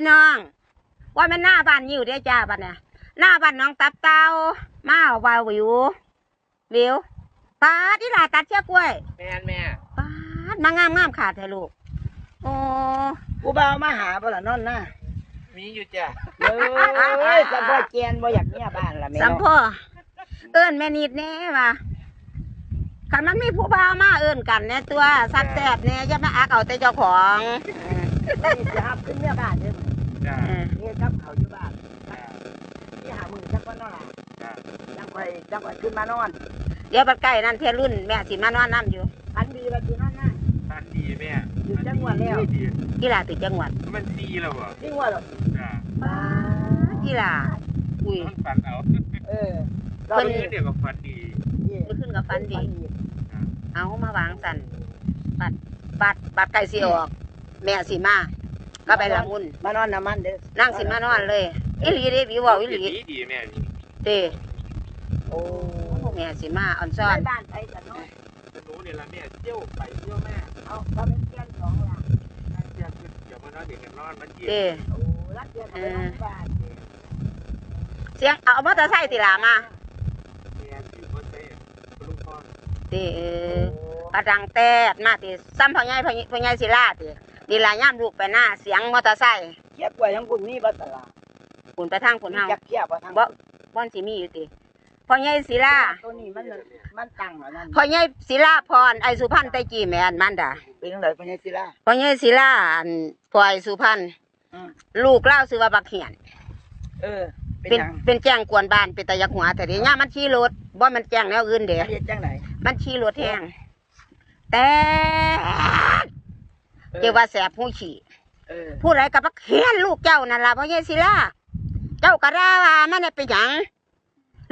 พี่น้อง ว่ามันหน้าบ้านยิวเด้อจ้าบ้านเนี่ยหน้าบ้านน้องตับเตามาเอาวาวิววิวปาดที่ลาตัดเชือกกล้วยแม่นแม่ปาดมางามงามขาดเถอะลูกโอ้กูบ่าวมาหาบ่ล่ะนอนน่ะมีอยู่จ้ะเอ้ยสัมพ่อเจียนบ่อยากเมียบ้านล่ะแม่สัมเนาะพ่อเอิ้นแม่นิดแน่ว่ะคันมันมีผู้บ่าวมาเอิ้นกันแน่ตัวสักแตบแน่อย่ามาอักเอาแต่เจ้าของเออนี่สิหับขึ้นเมียบ้านเด้อ จ้ะเออนี่ครับเขาอยู่บ้านจ้ะที่หามือจักก่อนเนาะล่ะจ้ะจังค่อยจังค่อยขึ้นมานอน เดี๋ยวบัดใกล้นั่นเทยรุ่นแม่สิมานอนน้ำอยู่อันดีว่าสินอนน่ะทันดีแม่อยู่จังหวัดแล้ว ดีกีฬาติดจังหวัดมันซีแล้วบ่จริงว่าเหรอจ้ะปาดกีฬาอุ้ยมันฝันเอาเออเพิ่นเดี๋ยวก็ฝันดีนี่ไปขึ้นกับฟันดีฝัดี เอามาวางสันบัดบัดบัดไก่สิออก แม่สิมา ก็ไปละมุนมานอนน้ำมันเด้อนั่งสิมานอนเลยอีหลีเด้วิวเว้าอีหลีดีดีแม่เต้โอ้แม่สิมาอ่อนซ้อนบ้านไปกันเนาะหนูเนี่ยละแม่เที่ยวไปเที่ยวแม่เอาเขาเป็นเพื่อนสองหลังเที่ยวขึ้นเดี๋ยวมานอนเด็กกันนอนมันเย็นเต้โอ้รักเดือนเอาไปนอนบ้านเสียงเอามอเตอร์ไซค์ติลามาแม่ถือว่าเต้ลุงพ่อเต้เออกระดังแตดมาติซ้ำพ่อใหญ่พ่อใหญ่พ่อใหญ่ศิลาติ นี่ล่ะย่ามลูกไปหน้าเสียงมอเตอร์ไซค์เกียบกล้วยของคุณมีบัตรละคุณไปทางคุณเฮาจักเกียบบ่ทางบ่บ่อนสิมีอยู่ติพ่อใหญ่ศิลาตัวนี้มันมันตั้งแล้วนั่นพ่อใหญ่ศิลาพรไอสุพรรณไตกี้แม่นมันดาเป็นจังไดเป็นยังสิล่ะพ่อใหญ่ศิลาอันพ่อไอสุพรรณอืมลูกเล่าซื้อว่าบักเหียนเออเป็นเป็นหยังเป็นแจ้งกวนบ้านเป็นตะยักหัวแต่เดี๋ยวนี้มันขี่รถบ่มันแจ้งแนวอื่นเด้เรียนจังไหนมันขี่รถแห้งแต่ เจ้าว่าแสบหูฉี่เออผู้ใดกับบักเหียนลูกเจ้านั่นล่ะพ่อใหญ่ศิลาเจ้ากระดาว่ามันน่ะเป็นหยัง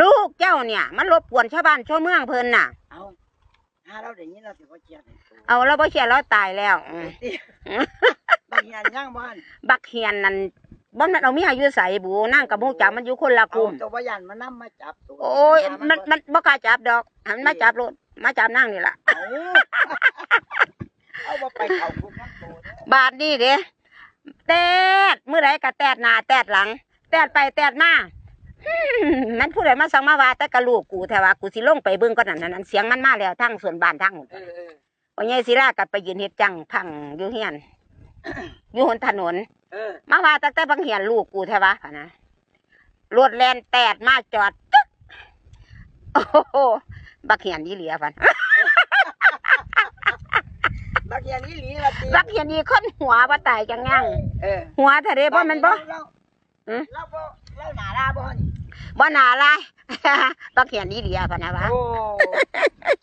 ลูกเจ้าเนี่ย มันรบกวนชาวบ้านชาวเมืองเพิ่นน่ะ เอาถ้าเราได้ยินเราสิบ่เกียบเอาแล้วบ่เชื่อเราตายแล้วอืมบางอย่างย่างบ้านบักเหียนนั่นบ่มันเอาเมียอยู่ใส่บูนั่งกับหมูจักมันอยู่คนละกเอาลุ่มตัวยันมานํมาจับตัวโอ้ยมันมันบ่กล้าจับดอกหันมาจับรถมาจับนั่งนี่ล่ะเอาเอาบ่ไปเข้าคุกน้ำโตเด้อ บาทนี่เด้แตดมื้อใดก็แตดหน้าแตดหลัง แตดไปแตดมาฮึ่มมันผู้ใดมาสั่งมาว่าแต่กะลูกกูแต่ว่ากูสิลงไปเบิ่งก่อนนั่นนั่นเสียงมันมาแล้วทั้งส่วนบ้านทั้งเออเออพ่อใหญ่ศิลาก็ไปยืนเฮ็ดจังพังอยู่เฮียนอยู่บนถนนเออมาว่าตั้งแต่บางเหียนลูกกูแท้วะพะนะรถแลนแตดมาจอดตึ๊กโอ้โหบักเหียนนี่เหลียพัน บางอย่างนี้หลีละติบักเหียนนี่คนหัวบ่ตายจังยังเออหัวทะเลบ่แมันบ่เราอืมเราบ่เราหนาลาบ่นี่บ่หนาลายบักเหียนนี่เหลียพันนะวะโอ้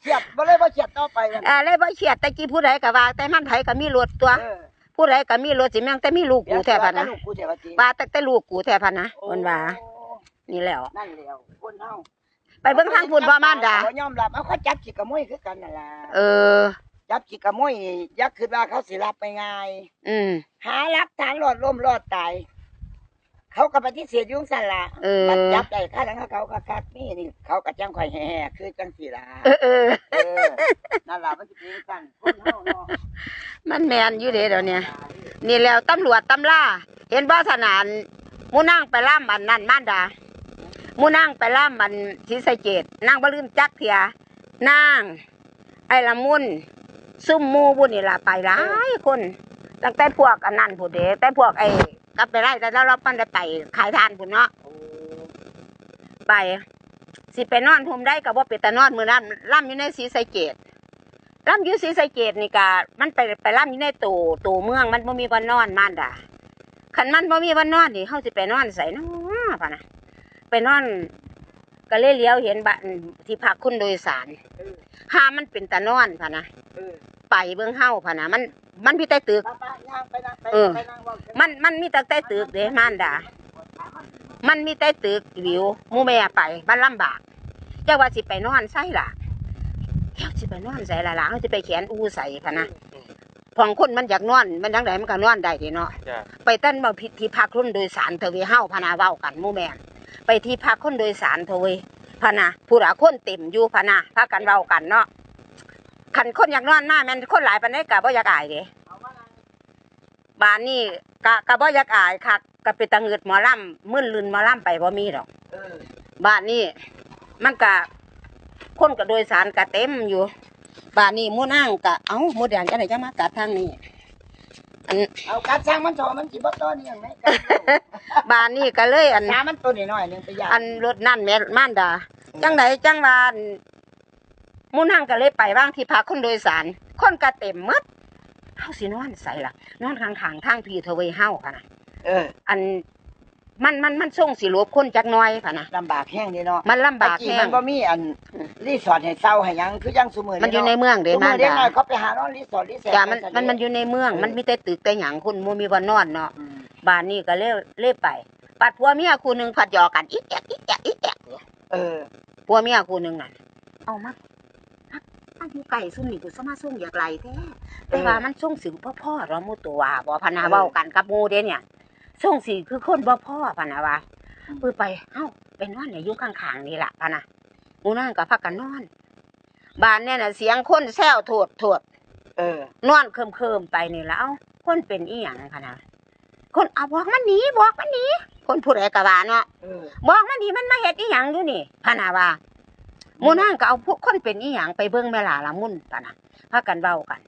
เฉียดบ่เลยบ่เฉียดต่อไปกันเออเลยบ่เฉียดแต่กี้ผู้ใดก็ว่า แต่มันไผก็มีรถตัวเออผู้ใดก็มีรถสิแม่งแต่มีลูกกูแท้พันนะลูกกูแท้ว่าติว่าแต่แต่ลูกกูแท้พันนะโอ้คนว่านี่แหล้วนั่นแหล้วคนเฮาไปเบิ่งทางพุ่นบ่มานดาบ่ยอมรับเอาเขาจับจิกกระมวยคือกันนั่นล่ะเออ จับจิกกระมวยนี่อยักคิดว่าเขาสิรับไปง่าย อืม หาหลักฐานรอดล่มรอดตาย เขาก็ปฏิเสธอยุ่จั่งสั่นละเออมันจับได้ค่าทั้งเขาก็คักนี่นี่เขาก็จังข่อยแห่ๆคือจังสีละเออเออ เออนั่นล่ะมันสิเป็นกันคนเฮาเนาะมันแมนอยู่เด้เดี๋ยวนี้นี่แล้วตำรวจตำล่าเห็นบ่สนานหมูนั่งไปล่ามบันนั่นมานดาหมูนั่งไปล่ามบันทิสะเกตนั่งบ่ลืมจักเถียนั่งไอ้ละมุน ซุ่มหมูบุญนี่ล่ะไปหลายคนตั้งแต่พวกอันนั้นผู้เด้แต่พวกไอ้กลับไปไล่แต่แล้วเราปั้นได้ไปขายทานพุ่นเนาะโอ้ไปสิไปนอนทุ่มได้กับว่าไปแต่นอนมือนั้นล่ำอยู่ในสีสะเกตล่ำอยู่สีสะเกตนี่กะมันไปไปล่ำอยู่ในตู่ตู่เมืองมันบ่มีวันนอนมันด่าขันมันบ่มีวันนอนนี่เขาสิไปนอนใส่นาะพะนะไปนอนก็เลยเลี้ยวเห็นบ้านที่พักคุณโดยสารเออห้ามันเป็นตะนอนพะนะเออ ไปเบิ่งเฮาพะนะมันมันมีแต่ตึกป้าป้าย่างไปนั่งไปเออไปนั่งเว้ากัมันมันมีแต่แต่ตึกเด้มันด่ามันมีแต่ตึกวิวหมูแม่ไปบ้านลำบากเจ้าว่าสิไปนอนใส่ล่ะเจ้าสิไปนอนใส่ละล่ะเขาสิไปแขนอูใส่พะนะของคนมันอยากนอนมันยังไงมันก็นอนได้เดเนาะจ้ะไปเต้นมาพิที่พักคนโดยสารเทวีเฮาพะนาเว้ากันหมูแม่ไปที่พักคนโดยสารเทวีพะนะผู้ละคนเต็มอยู่พะนะพากันเว้ากันเนาะ คันคนอยากนอนมาแม่นคนหลายปานใดก็บ่อยากอายเด้เอามานั่งบานนี่กะกะบ่อยากอายคักกะเป็นตะเงิดหมอลำมึนลืนหมอลำไปบ่มีดอกเออบ้านนี่มันกะคนกะโดยสารกะเต็มอยู่บ้านนี่หมู่นางกะเอ้าหมู่แดงจังไดจังมากัดทางนี้อันเอากัดช่างมันโถมันสิบ่ต้นยังไงกัดบ้านนี่ก็เลยอันน้ำมันตัวน้อยๆนึงไปย่างอันรถนั่นแม่มานดาจังไดจังว่าอันห มู่นางก็เลยไปว่างที่พักคนโดยสาร คนกะเต็มหมดเฮาสินอนใส่ล่ะนอนข้างๆทางพี่เทเวยเฮาค่ะนะเออ อันมันมันมันส่งสิรบคนจักหน้อยค่ะนะลำบากแห้งเดีเนาะมันลำบากตะกี้แฮมังนบ่มีอันรีสอร์ทให้เศร้าให้หยังคือยังซุมื้อมันอยู่ในเมืองเด้ซุมามื้อเด็กดาน้อยเขาไปหานอนรีสอร์ทรีแสจ้ะมันมันมันอยู่ในเมือง มันมีแต่ตึกแต่หยังคนบ่มีวันนอนเนาะอืมบ้านนี้ก็เลยเลยไปปัดผัวเมียคู่หนึงผัดหยอกกันอีแอกอีแอกอีแอกเออผัวเมียคู่หนึงน่ะเอามา มามาอยู่ไก่ซุ่มนี่กูสมาซุ่มอยากไหลแท้แต่ว่ามันส่งสิบ่พ่อเราหมู่ตัวว่าบ่พะนาเว้ากันกับหมู่เด้เนี่ยส่งสิคือคนบ่พ่อพะนะว่าปือไปเอ้าไปนอนเนี่ยอยู่ข้างๆนี่ล่ะพะนะหมู่นั่นก็พักกันนอนบ้านเนี่ยน่ะเสียงคนแซวโทษโทษเออนอนเคิมเคิมๆไปนี่แล้วคนเป็นอีหยังคะนะคนเอาบอกมันหนีบอกมันหนีคนผู้ใดกะว่าเนาะเออบอกมันหนีมันมาเฮ็ดอีหยังอยู่นี่พะนาว่า หมูนางก็เอาพวกคนเป็นอีหยังไปเบิ่งแม่ลาละมุนพะนะพากันเว้ากัน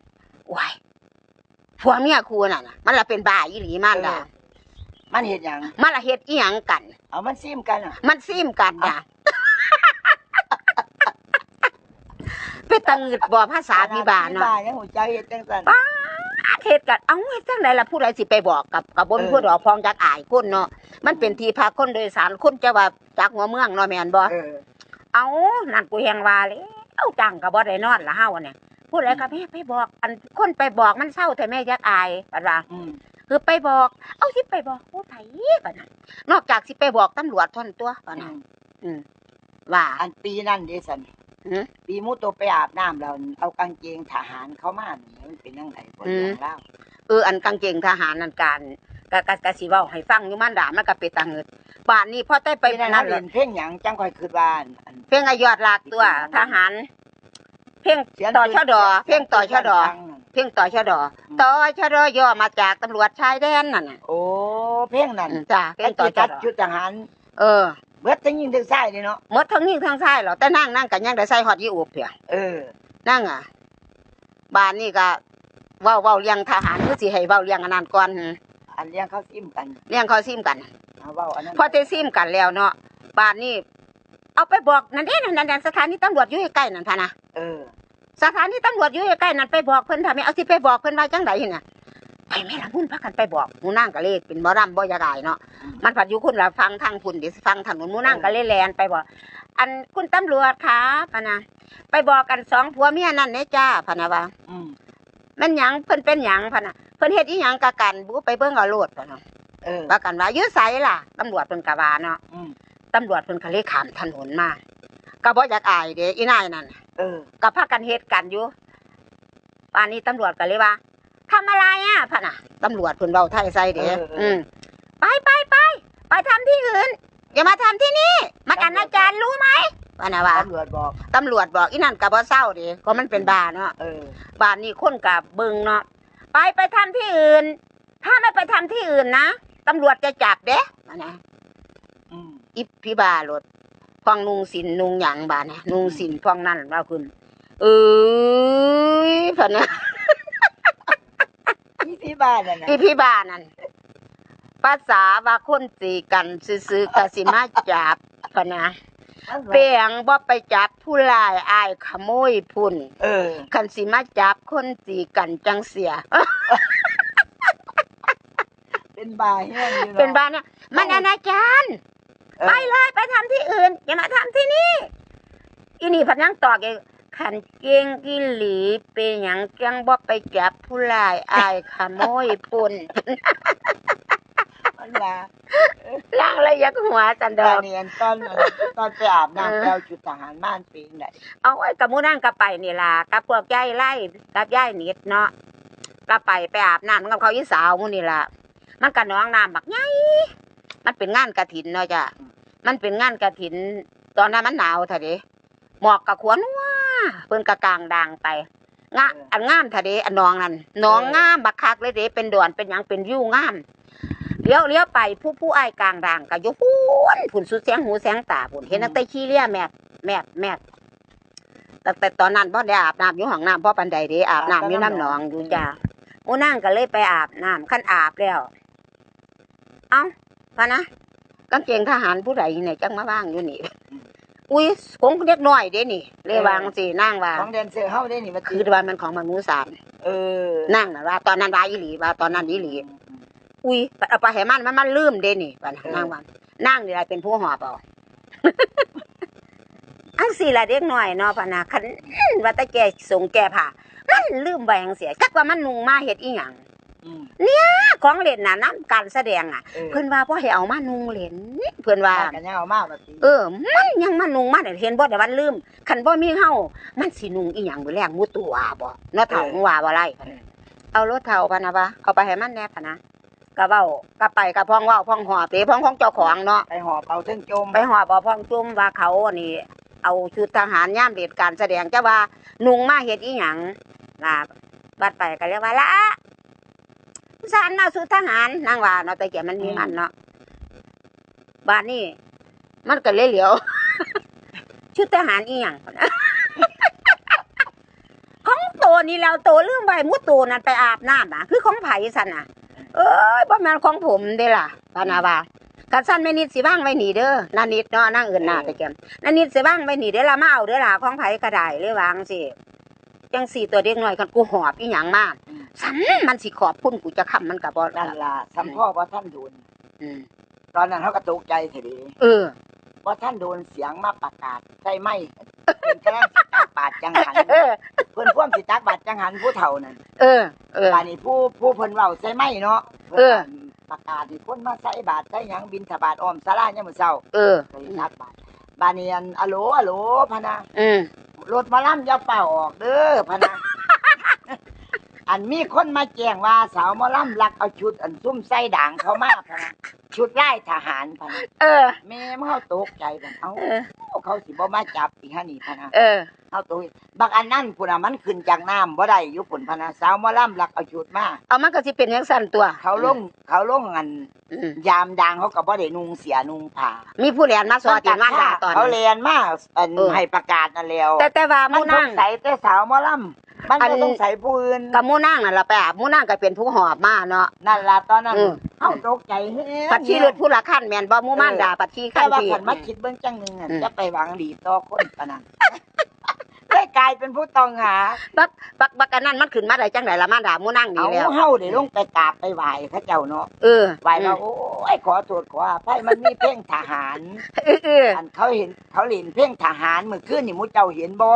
ว้ายผัวเมียคู่น่ะนะมันละเป็นบ้าอีหลีมันด่ามันเฮ็ดหยังมันละเฮ็ดอีหยังกัน เอามันซิมกันอะ มันซิมกันด่าเป็นตังึดบ่ภาษาพิบาลพี่เนาะบ้านยังหัวใจเฮ็ดจังซั่นป๊าอาเฮ็ดกัน เอาเฮ็ดจังไดล่ะผู้ใดสิไปบอกกับกับบ่มีเออผู้ดอกพองจักอายคนเนาะ มันเป็นที่พักคนโดยสารคนจะว่าจากหัวเมืองเนาะแม่นบ่ เออเอานั่นกูแฮงว่าเลยเอาจังก็บ่ได้นอนละเฮาเนี่ยผู้ใดก็แม่ไปบอก อันคนไปบอกมันเศร้าแต่แม่ยักอายบัดว่าอืมคือไปบอก เอาสิไปบอกผู้ไผบัดนั้นนอกจากสิไปบอกตำรวจท่อนตัวบัดอืนั้นมอืมว่าอันปีนั้นเด้สันหือปีมุโตไปอาบน้ำแล้วเอากางเกงทหารเข้ามานี่มันเป็นจังไดบ่อืมเรื่องเล่าเอออันกางเกงทหารนั่นการ ก็ก็ก็สิเว้าให้ฟังอยู่มันด่ามันก็เป็นตาเงิดบ้านนี้พอได้ไปปีนั้นนั่เรานเรียนเพลงหยังจังค่อยคิดว่าอัน เพลงอายอดลากตัวทหาร เพลงเสียงต่อชะดอเพลงต่อชะดอฟังนั่นเพลงต่อชะดอต่อชะดอย่อมาจากตำรวจชายแดนนั่นน่ะโอ้ เพลงนั้นอืมจ้าเพลไอ้งต่อที่ชะจัดดอชุดทหารเออเบิดทั้งยิงทั้งใส่เลยเนาะหมดทั้งนี้ทั้งชายเหรอแต่นั่งนั่งกันยังได้ใส่ฮอดยี่อุบเพีย เออ นั่งอะบ้านนี่ก็เว้าเว้าเลี้ยงทหารคือสิให้เว้าเลี้ยงอันนั้นก่อนหือ อันเลี้ยงเขาซิมกันเลี้ยงเขาซิมกัน เอาเว้าอันนั้นพอได้ซิมกันแล้วเนาะบ้านนี่เอาไปบอกนั่นเด้นั่นนั่นสถานีตำรวจอยู่ใกล้ๆนั่นพะนะเออสถานีตำรวจอยู่ใกล้ๆนั่นไปบอกเพิ่นทำไมเอาสิไปบอกเพิ่นว่าจังไดน่ะไปแม่ละมุ่นพักกันไปบอกหมูนางก็เลยเป็นบ่รำบ่อยากอายเนาะอืมมันผัดอยู่คุณละฟังทางพุ่นเดิฟังทางนู้นหมูนางก็เลยแลนไปบอก อันคุณตำรวจคะพะนะไปบอกกันสองผัวเมียนั่นเด้จ้าพะนะว่า อืมแมันหยังเพิ่นเป็นหยังพะนะเพิ่นเฮ็ดอีหยังกะกันบุไปเบิ่งเอาโลดพะนะเออว่ากันว่าอยู่ไสล่ะตำรวจเพิ่นก็ว่าเนาะอืมตำรวจเพิ่นก็เลยข้ามถนนมาก็บ่อยากอายเด้อีนายนั่นเออก็พากันเฮ็ดกันอยู่ป่านนี้ตำรวจก็เลยว่าทำอะไรอะพะน่ะตำรวจเพิ่นเว้าไทยใส่เด้เออเอออือืมไปไปไปไปทำที่อื่นอย่ามาทำที่นี่มันอนาจารรู้ไหม ว่าน่ะว่าตำรวจบอกตำรวจบอกอีนั่นก็บ่เศร้าเด้ก็มันเป็นบ้าเนาะเออ บ้านนี้คนก็เบิ่งเนาะไปไปทำที่อื่น ถ้าไม่ไปทำที่อื่นนะตำรวจจะจับเด้ว่านะอืม อิปพิบารถพองนุงสินนุงหยังบาดนะนุงสินพองนั่นว่าคุณเอ้ยพะนะที่ที่บ้านน่ะนะอีพิบานั่นภาษาว่าคนตีกันซื้อๆกสิมาจับพะนะ เปียงบ่ไปจับผู้ลายอายขโมยพุ่นเออคันสิมาจับคนตีกันจังเสีย เป็นบาแห้งอยู่ะเป็นบ้านเนี่ยมันอนาจารเออ ไปเลยไปทำที่อื่น อย่ามาทำที่นี่อีนี่พันยังตอกเองขันเก่งกิหลีเป็นหยังจังบ่ไปจับผู้ลายอายขโมยพุ่นมัน ลาล่างเลยยักหัวจันดตออนกเรียนตอนตอนไปอาบเออ น้ำแล้วชุดทหารม่านปีนได้เอาไว้กับหมูนั่งกับไปนี่ล่ะกับพวกย่ายไล่กับย่ายนิดเนาะก็ไปไปอาบน้ำกับเขาอีสาวหมูนี่ล่ะมันก็น้องน้ำบักใหญ่มันเป็นงานกระถินเนาะจ้ะมันเป็นงานกระถิน ตอนนั้นมันหนาวเถอะเดิหมอกกับขวนว่าเพิ่นกะกลางด่างไปงาอันงามทะเดอันหนองนั่นหนองงามบักคักเลยเดเป็นดอนเป็นหยังเป็นวิวงาม เลี้ยวเลี้ยวไปผู้ผู้อ้ายกลางด่างก็อยู่พูนผุนสุดเสียงหูเสียงตาผุนเห็นนักเตะขี้เลี้ยแมบแมบแมบแต่แต่ตอนนั้นพ่อได้อาบน้ำอยู่ห้องน้ำพ่อปันใดเดอาบน้ำอยู่น้ำหนองอยู่จ้าโอ้นั่งก็เลยไปอาบน้ำขั้นอาบแล้ว เอ้าพะนะกางเกงทหารผู้ใดเนี่ยจังมาว่างอยู่นี่ อุ้ยคงเล็กน้อยเด้นี่ เลยวางสินั่งว่าของแดนเซอร์เฮาได้นี่มาคือว่ามันของมนุษย์ศาสตร์เออนั่งน่ะว่า ตอนนั้นว่าอีหลีว่าตอนนั้นอีหลี อุ้ยเอาไปให้มันมันมันลืมเด้นี่ว่านั่งว่านั่งนี่ล่ะเป็นผู้หอบเอาอันสิล่ะเด็กน้อยเนาะพะนะคันว่าแต่แกส่งแกผ่ามันลืมไปจังเสียจักว่ามันนุ่งมาเฮ็ดอีหยังอืมของเล่นน่ะนํการแสดงอะเออเพิ่นว่าบ่ให้เอามานุ่งเล่นเพิ่นว่าว่ากันยาวมากแบบนี้เออ มันยังมานุ่งมาเนี่ยเห็นบ่แต่วันลืมคันบ่มีเฮามันสินุ่งอีหยังมื้อแรงมูตัวบ่เนาะเฒ่าของว่าบ่ไรเอารถเฒ่าพะนะวะเอาไปให้มันแหน่พะนะ ก็เว้าก็ไปก็พ้องเว้าพ้องหอบเตพ้องของเจ้าของเนาะไปหอบเอาเทิงโจมไปหอบเอาพ้องจุ่มว่าเขานี่เอาชุดทหารย่ามเด็ดการแสดงจะว่านุ่งมาเฮ็ดอีหยังล่ะบัดไปก็เรียกว่าละสารเอาชุดทหารนางว่าเนาะแต่แกมันมีมันเนาะบ้านนี้มันก็เลยเหลียว ชุดทหารอีหยังของโตนี่แล้วโตลืมไว้มุดโตนั่นไปอาบน้ำน่ะคือของไผสันน่ะ เอ้ยบ่แม่นของผมเด้ล่ะปานาว่าคันสั้นแม่นิดสิว่างไว้นี่เด้อนานิดเนาะนางอื่นหน้าตะเกียมนานิดสิว่างไว้นี่เด้อละมาเอาเด้อล่ะของไผก็ได้เลยวางสิจังสี่ตัวเด็กน้อยคันกูหอบอีหยังมาซ้ำมันสิขอบคุณกูจะค้ำมันก็บ่นั่นล่ะสัมพ่อว่าท่านโดนอืมตอนนั้นเขาก็ตกใจทีเดีเออว่าท่านโดนเสียงมาประกาศใช่ไหมเป็นกำลังสิตักบาทจังหัน เออเพิ่นพ่วงสิตักบาทจังหันผู้เฒ่านั่นเออ เออ บาดนี้ผู้ผู้เพิ่นเว้าใช่ไหมเนาะเออประกาศที่คนมาใส่บาทใส่หยังบินทบาทอ้อมศาลาเนี่ยามมื้อเช้าเออไปตักบาทบาดนี้อันอะโหลอะโหลพะนะอืมรถหมาล่ำอย่าเป่าออกเด้อพะนะ อันมีคนมาแจ้งว่าสาวหมอล่ำลักเอาชุดอันซุ่มไส้ด่างเขามาพะนะชุดไล่ทหารพะนะเออ แม่มันเขาตกใจกันเอ้าเออ เขาสิบ่มาจับอีกฮะนี่พะนะเออ เขาตกบักอันนั้นพุ่นน่ะมันขึ้นจากน้ำบ่ได้อยู่พุ่นพะนะสาวหมอล่ำลักเอาชุดมาเอามันก็สิเป็นจังซั่นตัวเขาลงเขาลงอันอืมยามดังเขาก็บ่ได้นุ่งเสียนุ่งผ้ามีผู้แลนมาสอนติงานด่าตอนเขานั้น เรียนมาอันเออ ให้ประกาศนั่นแล้วแต่แต่ว่าหมันมู่ต้นาองงใส่แต่สาวหมอลำ มันอันก็ต้องใส่ผู้อื่นกับหมู่นางน่ะล่ะไปอาบหมู่นางก็เป็นผู้หอบมาเนาะ นั่นล่ะตอนนั้นอืมเฮาตกใจเฮ้ปัดขี้รถผู้ละขั้นแม่นบ่หมู่ม่านด่าปัดขี้แต่ขั้นว่าพี่ ขันมาคิดเบื้องจังหนึ่งอะอืม จะไปหวังดีต่อคนปะนั้นได้ กลายเป็นผู้ต้องหาบักบักบักอันนั้นมันขึ้นมาได้จังไดล่ะมาด่าหมู่นางนี่เอาแล้ว เฮาได้ลงไปกราบไปไหว้พระเจ้าเนาะเออไหว้ว่าโอ้ยขอโทษขออภัยมันมีเพลงทหารเออเอออันเขาเห็นเขาเล่นเพลงทหารเมื่อคืนนี่หมูเจ้าเห็นบ่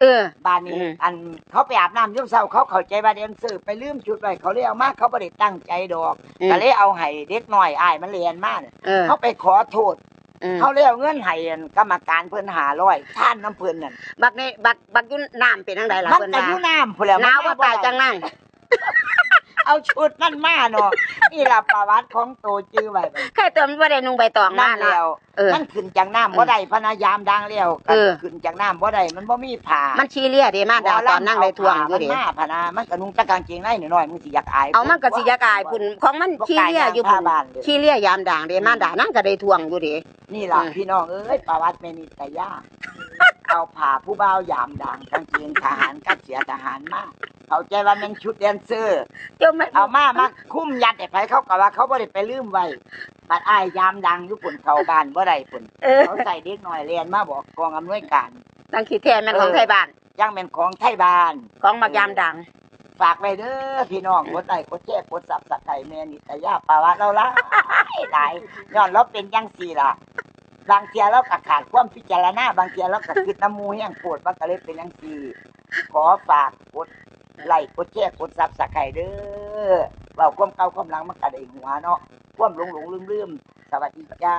เออ บ้านนี้ อืม อันเขาไปอาบน้ำยุ่งเศร้าเขาเข้าใจว่าเดนเซอร์ไปลืมชุดไว้เขาเลยเอามาเขาไม่ได้ตั้งใจดอกอืมก็เลยเอาให้เด็กน้อยอ้ายมันเรียนมาเนี่ยเออเขาไปขอโทษอืม เขาเลยเอาเงินให้อันกรรมการเพิ่นหาร้อยท่านน้ำเพิ่นนั่นบักนี่บักบักอยุ่น้ำเป็นจังไดล่ะมันเพิ่นก็ว่า อยู่น้ำพุ่นแหล้วหนาวว่าตายจังนั่ง เอาชุดนั่นมาเนาะนี่ล่ะประวัติของโตจื้อไว้บัดแค่เติมนบ่ได้นุ่งใบตองมานั่นเนาะแล้วเออ มันขึ้นจากน้ำบ่ได้พนายามดังแล้วเออ ขึ้นจากน้ำบ่ได้มันบ่มีผ้ามันชี้เลียเด้มาด่าตอนนั่งได้ทวงอยู่มันเด้มาพะนะมันก็นุ่งแตะกางเกงในหน่อยๆมึงสิอยากอาย เอามันก็สิยากายพุ่นของมันชี้เลียอยู่พุ่นบ่กล้าย่างผ้าบ้านเลยชี้เลียยามด่างเด้มาด่านั่งก็ได้ทวงอยู่เด้ นี่ล่ะอืม พี่น้องเอ้ยประวัติแม่นิตยา เอาผ่าผู้บ่าวยามดังกางเกงทหารกับเสียทหารมาเข้าใจว่ามันชุดแดนเซอร์จมมันเอามามาคุ้มยัดไอ้ไผเขาก็ว่าเขาบ่ได้ไปลืมไว้บัดอ้ายยามดังอยู่ปุ่นเข้าบ้านบ่ได้ปุ่นเออเขาใส่เด็กน้อยเรียนมาบอกกองอำนวยการตั้งขี้แทนแม่นของไทยบ้านยังเป็นของไทยบ้านของบักยามด่างฝากไว้เด้อพี่น้องกดไลค์กดแชร์กดซับสไครต์แม่นิตยาประวัติเราหลายหลายย้อนเราเป็นจังซี่ล่ะ บางเทียเราก็ขาดความพิจารณาบางเทียเราก็คิดน้ำมูแห้งปวดมันก็เลยเป็นจังสี่ขอฝากกดไลค์กดแชร์กดซับสไครเด้อเว้าความเก่าความหลังมันก็ได้หัวเนาะความหลงหลงลืมลืมสวัสดีจ้า